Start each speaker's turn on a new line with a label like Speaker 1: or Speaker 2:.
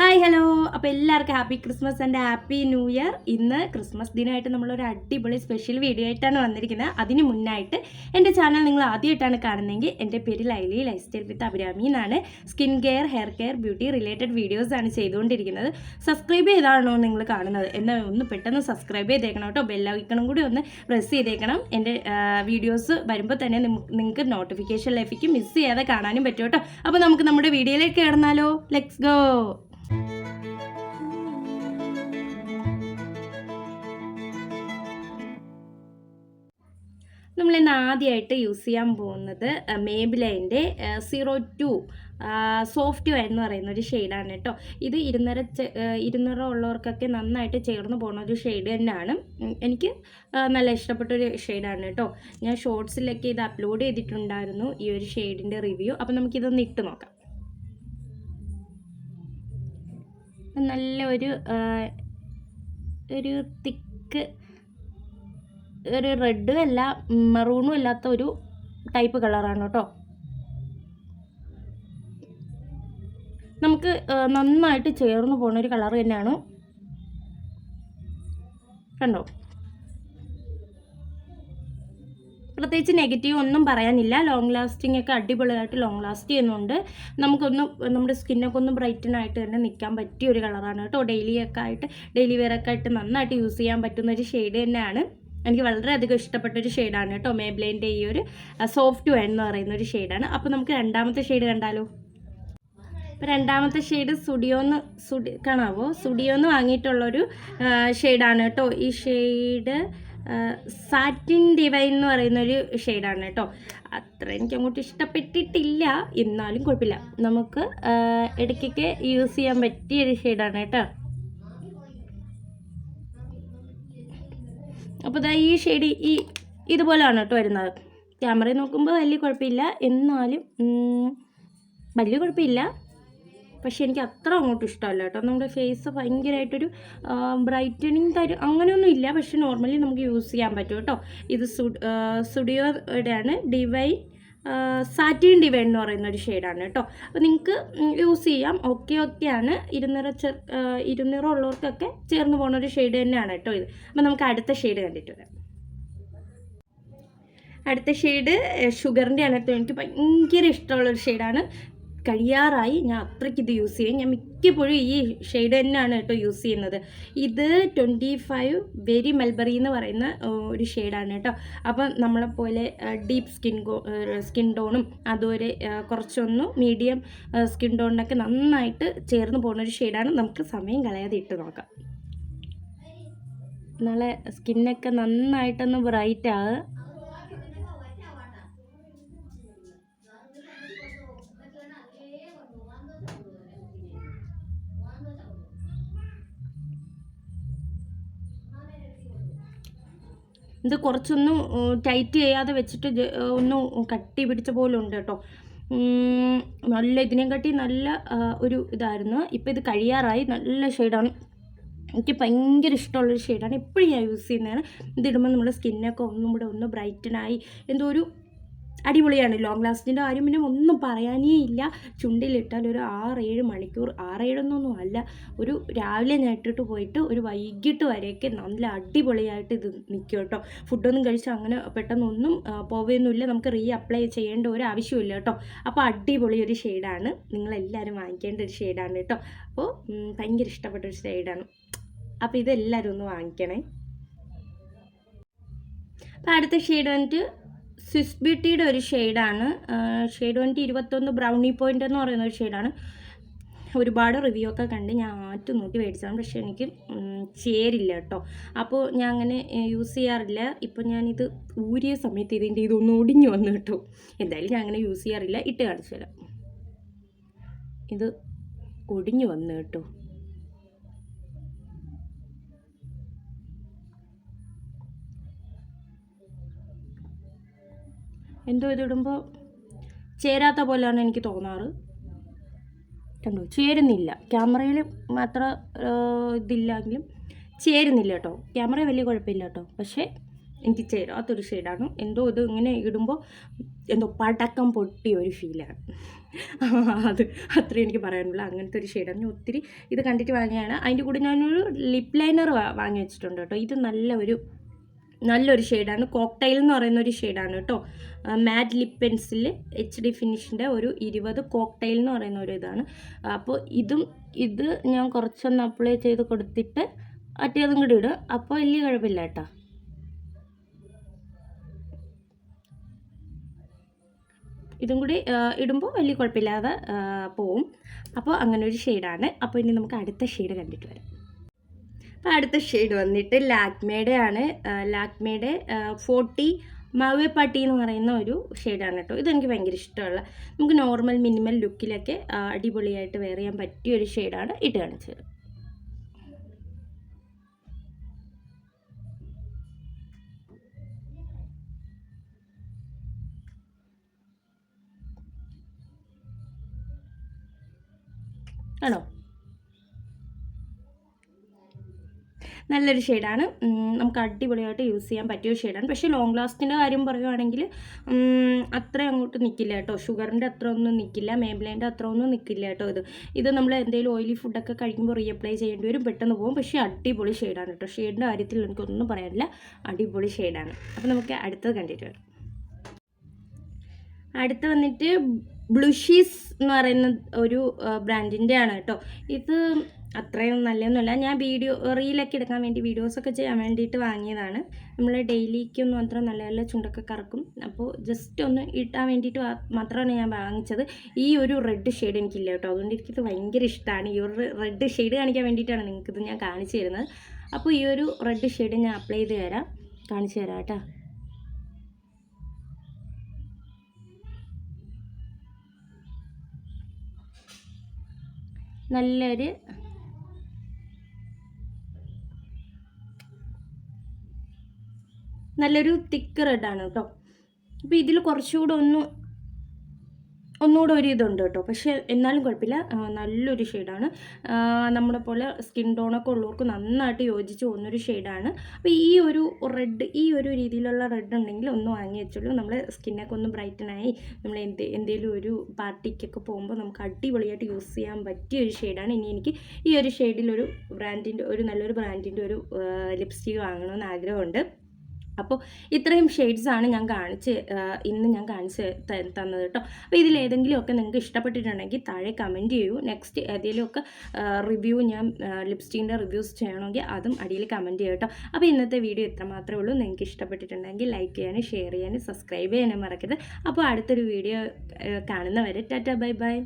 Speaker 1: Hi hello. അപ്പോൾ എല്ലാവർക്കും happy Christmas and happy new year. ഇന്ന് ക്രിസ്മസ് ദിനമായിട്ട് നമ്മളൊരു അടിപൊളി സ്പെഷ്യൽ വീഡിയോ ആയിട്ടാണ് വന്നിരിക്കുന്നത്. അതിന് മുന്നായിട്ട് എന്റെ ചാനൽ നിങ്ങൾ ആദ്യമായിട്ടാണ് കാണുന്നതെങ്കിൽ എന്റെ പേര് ലൈലി ലൈഫ് സ്റ്റൈൽ വിത്ത് അഭിരാമി എന്നാണ്. Skin care hair care beauty related വീഡിയോസാണ് ചെയ്തുകൊണ്ടിരിക്കുന്നത്. സബ്സ്ക്രൈബ് ചെയ്താണോ നിങ്ങൾ കാണുന്നത്? എന്നാൽ ഒന്ന് പെട്ടെന്ന് സബ്സ്ക്രൈബ് ചെയ്തേക്കണം കേട്ടോ. ബെല്ലൈക്കണം കൂടി ഒന്ന് പ്രസ് ചെയ്തേക്കണം. എന്റെ വീഡിയോസ് വരുമ്പോൾ തന്നെ നിങ്ങൾക്ക് നോട്ടിഫിക്കേഷൻ ലഭിക്കും. മിസ് ചെയ്യാതെ കാണാനും പറ്റും കേട്ടോ. അപ്പോൾ നമുക്ക് നമ്മുടെ വീഡിയോയിലേക്ക് കിടന്നാലോ. ലെറ്റ്സ് ഗോ നമ്മൾ ഇന്ന് ആദ്യമായിട്ട് യൂസ് ചെയ്യാൻ പോകുന്നത് മേബിലൈന്റെ സീറോ ടു സോഫ്റ്റ് വെയർ എന്ന് പറയുന്ന ഒരു ഷെയ്ഡാണ് കേട്ടോ. ഇത് ഇരുന്നര ഇരുന്നൂറ് ഉള്ളവർക്കൊക്കെ നന്നായിട്ട് ചേർന്ന് പോകുന്ന ഒരു ഷെയ്ഡ് തന്നെയാണ്. എനിക്ക് നല്ല നല്ല ഇഷ്ടപ്പെട്ടൊരു ഷെയ്ഡാണ് കേട്ടോ. ഞാൻ ഷോർട്സിലൊക്കെ ഇത് അപ്ലോഡ് ചെയ്തിട്ടുണ്ടായിരുന്നു ഈ ഒരു ഷെയ്ഡിന്റെ റിവ്യൂ. അപ്പോൾ നമുക്കിതൊന്ന് ഇട്ട് നോക്കാം. നല്ല ഒരു ഒരു തിക്ക് ഒരു റെഡും അല്ല മെറൂണും അല്ലാത്ത ഒരു ടൈപ്പ് കളറാണ് കേട്ടോ. നമുക്ക് നന്നായിട്ട് ചേർന്ന് പോകുന്ന ഒരു കളർ തന്നെയാണ്. കണ്ടോ? പ്രത്യേകിച്ച് നെഗറ്റീവ് ഒന്നും പറയാനില്ല. ലോങ് ലാസ്റ്റിംഗ് ഒക്കെ അടിപൊളിയായിട്ട് ലോങ് ലാസ്റ്റ് ചെയ്യുന്നുണ്ട്. നമുക്കൊന്ന് നമ്മുടെ സ്കിന്നൊക്കെ ഒന്ന് ബ്രൈറ്റൻ ആയിട്ട് തന്നെ നിൽക്കാൻ പറ്റിയ ഒരു കളറാണ് കേട്ടോ. ഡെയിലി ഒക്കെ ആയിട്ട് ഡെയിലി വെയർ ഒക്കെ ആയിട്ട് നന്നായിട്ട് യൂസ് ചെയ്യാൻ പറ്റുന്ന ഒരു ഷെയ്ഡ് തന്നെയാണ്. എനിക്ക് വളരെയധികം ഇഷ്ടപ്പെട്ട ഒരു ഷെയ്ഡാണ് കേട്ടോ. മേബ്ലേന്റെ ഈ ഒരു സോഫ്റ്റ് വെയർ എന്ന് പറയുന്ന ഒരു ഷെയ്ഡാണ് അപ്പോൾ നമുക്ക് രണ്ടാമത്തെ ഷെയ്ഡ് കണ്ടാലോ? ഇപ്പോൾ രണ്ടാമത്തെ ഷെയ്ഡ് സുഡിയോന്ന് സുഡി കാണാവോ? സുഡിയോന്ന് വാങ്ങിയിട്ടുള്ളൊരു ഷെയ്ഡാണ് കേട്ടോ. ഈ ഷെയ്ഡ് സാറ്റിൻ ഡിവൈൻ എന്ന് പറയുന്ന ഒരു ഷെയ്ഡാണ് കേട്ടോ. അത്ര എനിക്ക് അങ്ങോട്ട് ഇഷ്ടപ്പെട്ടിട്ടില്ല. എന്നാലും കുഴപ്പമില്ല. നമുക്ക് ഇടയ്ക്കൊക്കെ യൂസ് ചെയ്യാൻ പറ്റിയ ഒരു ഷെയ്ഡാണ് കേട്ടോ. അപ്പോൾ ഇതാ ഈ ഷെയ്ഡ് ഈ ഇതുപോലെയാണ് കേട്ടോ വരുന്നത്. ക്യാമറയിൽ നോക്കുമ്പോൾ വലിയ കുഴപ്പമില്ല. എന്നാലും വലിയ കുഴപ്പമില്ല. പക്ഷെ എനിക്ക് അത്ര അങ്ങോട്ട് ഇഷ്ടമല്ല കേട്ടോ. നമ്മുടെ ഫേസ് ഭയങ്കരമായിട്ടൊരു ബ്രൈറ്റനിങ് തരും അങ്ങനെയൊന്നും ഇല്ല. പക്ഷെ നോർമലി നമുക്ക് യൂസ് ചെയ്യാൻ പറ്റും കേട്ടോ. ഇത് സ്റ്റുഡിയോയുടെ ആണ് ഡിവൈൻ സാറ്റിൻ ഡിവൈൻ എന്ന് പറയുന്ന ഒരു ഷെയ്ഡാണ് കേട്ടോ. അപ്പോൾ നിങ്ങൾക്ക് യൂസ് ചെയ്യാം. ഓക്കെ ഓക്കെയാണ് ഇരുന്നൂറ് ചെ ഇരുന്നൂറ് ഉള്ളവർക്കൊക്കെ ചേർന്ന് പോകുന്ന ഒരു ഷെയ്ഡ് തന്നെയാണ് കേട്ടോ ഇത്. അപ്പോൾ നമുക്ക് അടുത്ത ഷെയ്ഡ് കണ്ടിട്ട് വരാം. അടുത്ത ഷെയ്ഡ് ഷുഗറിന്റെ ആണ് എനിക്ക് ഭയങ്കര ഇഷ്ടമുള്ളൊരു ഷെയ്ഡാണ് കഴിയാറായി ഞാൻ അത്രയ്ക്ക് ഇത് യൂസ് ചെയ്യും. ഞാൻ മിക്കപ്പോഴും ഈ ഷെയ്ഡ് തന്നെയാണ് കേട്ടോ യൂസ് ചെയ്യുന്നത്. ഇത് ട്വന്റി ഫൈവ് വെരി മെൽബറി എന്ന് പറയുന്ന ഒരു ഷെയ്ഡാണ് കേട്ടോ. അപ്പം നമ്മളെപ്പോലെ ഡീപ്പ് സ്കിൻ സ്കിൻ ടോണും അതുപോലെ കുറച്ചൊന്ന് മീഡിയം സ്കിൻ ടോണിനൊക്കെ നന്നായിട്ട് ചേർന്ന് പോകുന്ന ഒരു ഷെയ്ഡാണ് നമുക്ക് സമയം കളയാതെ ഇട്ട് നോക്കാം. നല്ല സ്കിന്നൊക്കെ നന്നായിട്ടൊന്ന് ബ്രൈറ്റ് ആകുക ഇത് കുറച്ചൊന്നും ടൈറ്റ് ചെയ്യാതെ വെച്ചിട്ട് ഒന്ന് കട്ടി പിടിച്ച പോലെ ഉണ്ട് കേട്ടോ നല്ല ഇതിനെയും കട്ടി നല്ല ഒരു ഇതായിരുന്നു. ഇപ്പം ഇത് കഴിയാറായി. നല്ല ഷെയ്ഡാണ് എനിക്ക് ഭയങ്കര ഇഷ്ടമുള്ളൊരു ഷെയ്ഡാണ് എപ്പോഴും ഞാൻ യൂസ് ചെയ്യുന്നതാണ്. ഇതിടുമ്പോൾ നമ്മുടെ സ്കിന്നൊക്കെ ഒന്നും കൂടെ ഒന്ന് ബ്രൈറ്റനായി എന്തോ ഒരു അടിപൊളിയാണ്. ലോങ് ലാസ്റ്റിന്റെ കാര്യം പിന്നെ ഒന്നും പറയാനേ ഇല്ല. ചുണ്ടിലിട്ടാൽ ഒരു ആറേഴ് മണിക്കൂർ ആറേഴൊന്നൊന്നും അല്ല. ഒരു രാവിലെ ഞാൻ പോയിട്ട് ഒരു വൈകിട്ട് വരെയൊക്കെ നല്ല അടിപൊളിയായിട്ട് ഇത് നിൽക്കും കേട്ടോ. ഫുഡൊന്നും കഴിച്ച് അങ്ങനെ പെട്ടെന്നൊന്നും പോവുകയൊന്നുമില്ല നമുക്ക് റീ അപ്ലൈ ചെയ്യേണ്ട ഒരു ആവശ്യമില്ല കേട്ടോ. അപ്പോൾ അടിപൊളി ഒരു ഷെയ്ഡാണ് നിങ്ങളെല്ലാവരും വാങ്ങിക്കേണ്ട ഒരു ഷെയ്ഡാണ് കേട്ടോ. അപ്പോൾ ഭയങ്കര ഇഷ്ടപ്പെട്ട ഒരു ഷെയ്ഡാണ് അപ്പോൾ ഇതെല്ലാവരും ഒന്ന് വാങ്ങിക്കണേ. അപ്പോൾ അടുത്ത ഷെയ്ഡ് വന്നിട്ട് സ്വിസ് ബ്യൂട്ടിയുടെ ഒരു ഷെയ്ഡാണ് ഷെയ്ഡ് വന്നിട്ട് ഇരുപത്തൊന്ന് ബ്രൗണി പോയിന്റ് എന്ന് പറയുന്ന ഒരു ഷെയ്ഡാണ് ഒരുപാട് റിവ്യൂ ഒക്കെ കണ്ട് ഞാൻ ആറ്റ് നോക്കി മേടിച്ചതാണ്. പക്ഷേ എനിക്ക് ചേരില്ല കേട്ടോ. അപ്പോൾ ഞാൻ അങ്ങനെ യൂസ് ചെയ്യാറില്ല. ഇപ്പോൾ ഞാനിത് ഊരിയ സമയത്ത് ഇതിന്റെ ഇതൊന്ന് ഒടിഞ്ഞു വന്നു കേട്ടോ. എന്തായാലും ഞാൻ അങ്ങനെ യൂസ് ചെയ്യാറില്ല. ഇട്ട് കാണിച്ചു തരാം. ഇത് ഒടിഞ്ഞു വന്നു കേട്ടോ. എന്തോ ഇതിടുമ്പോൾ ചേരാത്ത പോലെയാണ് എനിക്ക് തോന്നാറ്. കണ്ടോ? ചേരുന്നില്ല. ക്യാമറയിൽ അത്ര ആ, ഇതില്ലെങ്കിലും ചേരുന്നില്ല കേട്ടോ. ക്യാമറ വലിയ കുഴപ്പമില്ല കേട്ടോ. പക്ഷേ എനിക്ക് ചേരാത്തൊരു ഷെയ്ഡാണ് എന്തോ ഇത് ഇങ്ങനെ ഇടുമ്പോൾ എന്തോ പടക്കം പൊട്ടിയ ഒരു ഫീലാണ് അത് അത്രയും എനിക്ക് പറയാനുള്ളൂ. അങ്ങനത്തെ ഒരു ഷെയ്ഡാണ് ഞാൻ ഒത്തിരി ഇത് കണ്ടിട്ട് വാങ്ങിയാണ്. അതിന്റെ കൂടെ ഞാനൊരു ലിപ് ലൈനർ വാങ്ങി വെച്ചിട്ടുണ്ട് കേട്ടോ. ഇത് നല്ല ഒരു നല്ലൊരു ഷെയ്ഡാണ് കോക്ടൈൽ എന്ന് പറയുന്ന ഒരു ഷെയ്ഡാണ് കേട്ടോ. Matte lip pencil H D ഫിനിഷിന്റെ ഒരു ഇരുപത് കോക്ടൈൽ എന്ന് പറയുന്ന ഒരു ഇതാണ്. അപ്പോൾ ഇതും ഇത് ഞാൻ കുറച്ചൊന്ന് അപ്ലൈ ചെയ്ത് കൊടുത്തിട്ട് മറ്റേതും കൂടി ഇടും. അപ്പോൾ വലിയ കുഴപ്പമില്ല കേട്ടോ. ഇതും കൂടി ഇടുമ്പോൾ വലിയ കുഴപ്പമില്ലാതെ പോവും. അപ്പോൾ അങ്ങനെ ഒരു ഷെയ്ഡാണ് അപ്പോൾ ഇനി നമുക്ക് അടുത്ത ഷെയ്ഡ് കണ്ടിട്ട് വരാം. അടുത്ത ഷെയ്ഡ് വന്നിട്ട് ലാക്മേയുടെ ആണ് ലാക്മേയുടെ ഫോർട്ടി മാവേ പാട്ടി എന്ന് പറയുന്ന ഒരു ഷെയ്ഡാണ് കേട്ടോ. ഇതെനിക്ക് ഭയങ്കര ഇഷ്ടമുള്ള. നമുക്ക് നോർമൽ മിനിമൽ ലുക്കിലൊക്കെ അടിപൊളിയായിട്ട് വെയർ ചെയ്യാൻ പറ്റിയ ഒരു ഷെയ്ഡാണ് ഇട്ട് കാണിച്ചത്. ആണോ? നല്ലൊരു ഷെയ്ഡാണ് നമുക്ക് അടിപൊളിയായിട്ട് യൂസ് ചെയ്യാൻ പറ്റിയ ഷെയ്ഡാണ് പക്ഷേ ലോങ് ലാസ്റ്റിന്റെ കാര്യം പറയുവാണെങ്കിൽ അത്ര അങ്ങോട്ട് നിൽക്കില്ല കേട്ടോ. ഷുഗറിന്റെ അത്ര ഒന്നും നിൽക്കില്ല മേബ്ലൈന്റെ അത്ര ഒന്നും നിൽക്കില്ല കേട്ടോ ഇത്. ഇത് നമ്മൾ എന്തെങ്കിലും ഓയിലി ഫുഡൊക്കെ കഴിക്കുമ്പോൾ റീഅപ്ലൈ ചെയ്യേണ്ടി വരും. പെട്ടെന്ന് പോകും. പക്ഷേ അടിപൊളി ഷെയ്ഡാണ് കേട്ടോ. ഷെയ്ഡിന്റെ കാര്യത്തിൽ എനിക്കൊന്നും പറയാനില്ല. അടിപൊളി ഷെയ്ഡാണ് അപ്പോൾ നമുക്ക് അടുത്തത് കണ്ടിട്ട് വരാം. അടുത്ത് വന്നിട്ട് ബ്ലുഷീസ് എന്ന് പറയുന്ന ഒരു ബ്രാൻഡിന്റെ ആണ് കേട്ടോ. ഇത് അത്രയും നല്ലതൊന്നുമല്ല. ഞാൻ വീഡിയോ റീലൊക്കെ എടുക്കാൻ വേണ്ടി വീഡിയോസൊക്കെ ചെയ്യാൻ വേണ്ടിയിട്ട് വാങ്ങിയതാണ്. നമ്മൾ ഡെയിലിക്കൊന്നും അത്ര നല്ല നല്ല ചുണ്ടൊക്കെ കറക്കും. അപ്പോൾ ജസ്റ്റ് ഒന്ന് ഇട്ടാൻ വേണ്ടിയിട്ട് മാത്രമാണ് ഞാൻ വാങ്ങിച്ചത്. ഈ ഒരു റെഡ് ഷെയ്ഡ് എനിക്കില്ല കേട്ടോ. അതുകൊണ്ട് എനിക്കിത് ഭയങ്കര ഇഷ്ടമാണ് ഈ ഒരു റെഡ് ഷെയ്ഡ് കാണിക്കാൻ വേണ്ടിയിട്ടാണ് നിങ്ങൾക്കിത് ഞാൻ കാണിച്ചു തരുന്നത്. അപ്പോൾ ഈ ഒരു റെഡ് ഷെയ്ഡ് ഞാൻ അപ്ലൈ ചെയ്ത് തരാം. കാണിച്ചു തരാം കേട്ടോ. നല്ലൊരു നല്ലൊരു തിക്ക് റെഡാണ് കേട്ടോ. അപ്പോൾ ഇതിൽ കുറച്ചുകൂടെ ഒന്ന് ഒന്നുകൂടെ ഒരു ഇതുണ്ട് കേട്ടോ. പക്ഷേ എന്നാലും കുഴപ്പമില്ല. നല്ലൊരു ഷെയ്ഡാണ് നമ്മളെ പോലെ സ്കിൻ ടോണൊക്കെ ഉള്ളവർക്ക് നന്നായിട്ട് യോജിച്ച് പോകുന്നൊരു ഷെയ്ഡാണ് അപ്പോൾ ഈ ഒരു റെഡ് ഈ ഒരു രീതിയിലുള്ള റെഡ് ഉണ്ടെങ്കിൽ ഒന്ന് വാങ്ങി വെച്ചോളൂ. നമ്മളെ സ്കിന്നൊക്കെ ഒന്ന് ബ്രൈറ്റനായി നമ്മൾ എന്ത് എന്തെങ്കിലും ഒരു പാർട്ടിക്കൊക്കെ പോകുമ്പോൾ നമുക്ക് അടിപൊളിയായിട്ട് യൂസ് ചെയ്യാൻ പറ്റിയ ഒരു ഷെയ്ഡാണ് ഇനി എനിക്ക് ഈ ഒരു ഷെയ്ഡിലൊരു ബ്രാൻഡിന്റെ ഒരു നല്ലൊരു ബ്രാൻഡിന്റെ ഒരു ലിപ്സ്റ്റിക് വാങ്ങണമെന്ന് ആഗ്രഹമുണ്ട്. അപ്പോൾ ഇത്രയും ഷെയ്ഡ്സ് ആണ് ഞാൻ കാണിച്ച് ഇന്ന് ഞാൻ കാണിച്ച് തന്നത് കേട്ടോ അപ്പോൾ ഇതിലേതെങ്കിലുമൊക്കെ നിങ്ങൾക്ക് ഇഷ്ടപ്പെട്ടിട്ടുണ്ടെങ്കിൽ താഴെ കമന്റ് ചെയ്യൂ. നെക്സ്റ്റ് ഏതെങ്കിലുമൊക്കെ റിവ്യൂ ഞാൻ ലിപ്സ്റ്റിക്കിന്റെ റിവ്യൂസ് ചെയ്യണമെങ്കിൽ അതും അടിയിൽ കമന്റ് ചെയ്യും കേട്ടോ അപ്പോൾ ഇന്നത്തെ വീഡിയോ ഇത്ര മാത്രമേ ഉള്ളൂ. നിങ്ങൾക്ക് ഇഷ്ടപ്പെട്ടിട്ടുണ്ടെങ്കിൽ ലൈക്ക് ചെയ്യാനും ഷെയർ ചെയ്യാനും സബ്സ്ക്രൈബ് ചെയ്യാനും മറക്കരുത്. അപ്പോൾ അടുത്തൊരു വീഡിയോ കാണുന്നവരെ ടാറ്റ ബൈ ബൈ.